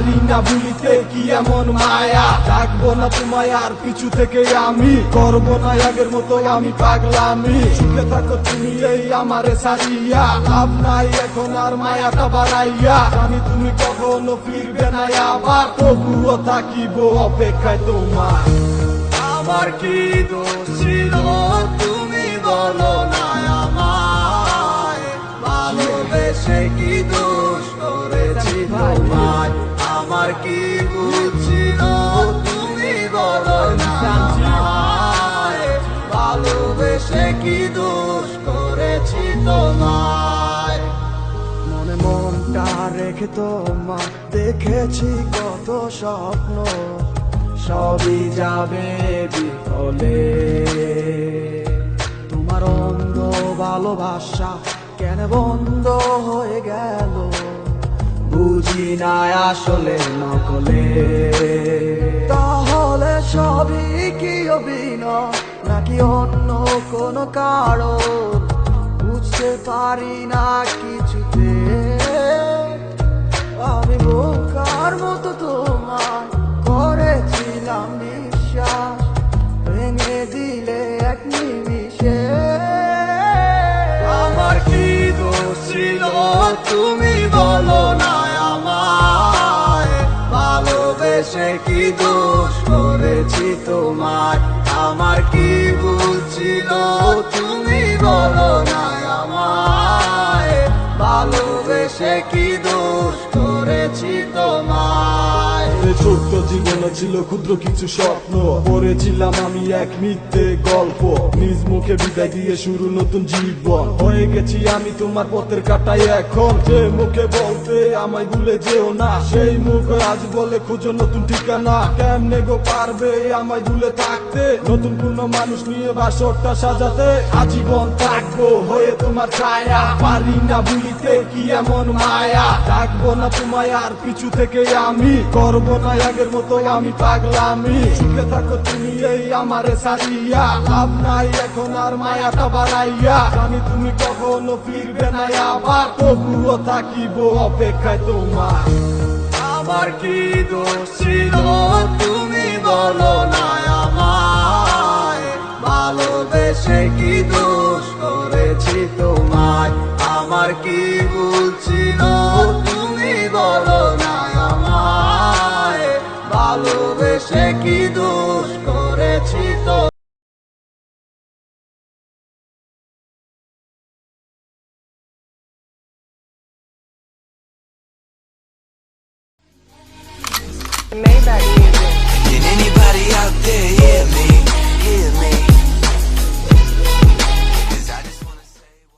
পারি না ভুলিতে কি এমন মায়া? ডাকবো না তোমায় আর পিছু থেকে আমি। করব না আগের মতো আমি পাগলামি। সুখে থাকো তুমি এই আমারে সারিয়া লাভ নাই এখন আর মায়াটা বাড়াইয়া। জানি তুমি কখনো ফিরবে না আবার। তবুও থাকিব অপেক্ষায় তোমার আমার কি দোষ ছিল? দোষ করেছি মনে মনটা রেখে দেখেছি কত স্বপ্ন, সবই যাবে বিফলে। তোমার অন্ধ ভালোবাসা কেন বন্ধ হয়ে গেল? বুঝি না আসলে নকলে। তাহলে সবই কি অভিনয়? নাকি অন্য কোনো কারণ? বুঝতে পারি না কিছুতে। আমি বোকার মতো তোমার করেছিলাম বিশ্বাস ভেঙে দিলে এক নিমিষে। আমার কি দোষ ছিল? তুমি বলো না। ভালোবেসে কি দোষ করেছি তোমার আমার কি ভুল ছিল? তুমি বলো না আমায়। ভালোবেসে কি দোষ করেছি তোমার ছোট্ট জীবনে ছিল ক্ষুদ্র কিছু স্বপ্ন। পড়েছিলাম আমি এক মিথ্যে গল্প। নিজ মুখে বিদায় দিয়ে শুরু নতুন জীবন। হয়ে গেছি আমি তোমার পথের কাটাই এখন। যে মুখে বলতে আমায় ভুলে যেও না। সেই মুখ আজ বলে খুঁজো নতুন ঠিকানা। কেমনে গো পারবে আমায় ভুলে থাকতে? নতুন কোন মানুষ নিয়ে বাসরটা সাজাতে। আজীবন থাকব হয়ে তোমার ছায়া। পারি না ভুলিতে কি এমন মায়া। ডাকবো না তোমায় আর পিছু থেকে আমি। করব না আগের মতো আমি পাগলামি। থাকো তুমি এই আমারে সারিয়া লাভ নাই এখন আর মায়াটা বাড়াইয়া। জানি তুমি কখনো ফিরবে না আবার। তবুও থাকিব অপেক্ষায় তোমার। আমার কি দোষ ছিল তুমি বলো না আমায়। ভালোবেসে কি দোষ করেছি তোমায়? আমার কি ভুল Maybach.